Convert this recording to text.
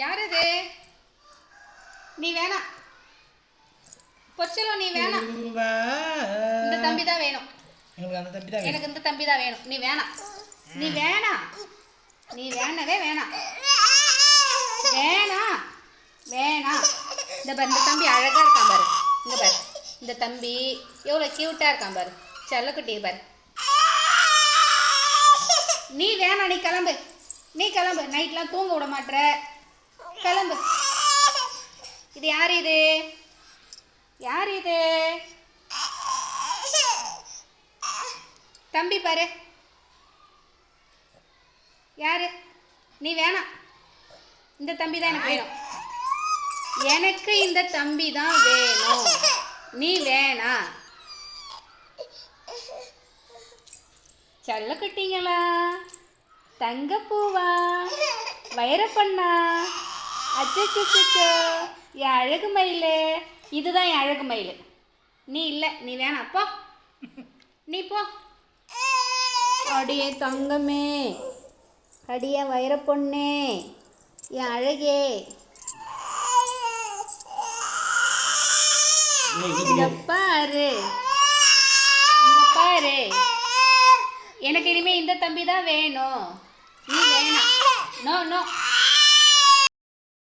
யார் இது நீ வேணாம் பொச்சலோ நீ வேணாம் இந்த தம்பி தான் வேணும். எங்களுக்கு அந்த தம்பி தான் வேணும். எனக்கு இந்த தம்பி தான் வேணும். நீ வேணாம் நீ வேணாம் நீ வேணவே வேணாம் வேணாம் வேணாம் இந்த பாரு இந்த தம்பி அழகா இருக்கான் பாரு. இந்த பாரு. இந்த தம்பி எவ்வளோ கியூட்டா இருக்கான் பாரு. செல்லக்குட்டி பாரு. நீ வேணாம் நீ கிளம்பு. நீ கிளம்பு. நைட்லாம் தூங்க விட மாட்ற. கிளம்பு. இது யார் இது? யார் இது? தம்பி பாரு. யாரு? நீ வேணாம். இந்த தம்பி தான் எனக்கு வேணும். எனக்கு இந்த தம்பி தான் வேணும். நீ வேணாம் செல்லக்குட்டிங்களா தங்கப்பூவா வைரப்பண்ணா? அச்சோ என் அழகு மயில். இதுதான் என் அழகு மயில். நீ இல்லை நீ வேணாம் போ. நீ போ. அடியே தங்கமே. அடியே வைரப்பொண்ணே என் அழகே. இங்க பாரு. இங்க பாரு. எனக்கு இனிமே இந்த தம்பி தான் வேணும். நீ வேணாம்.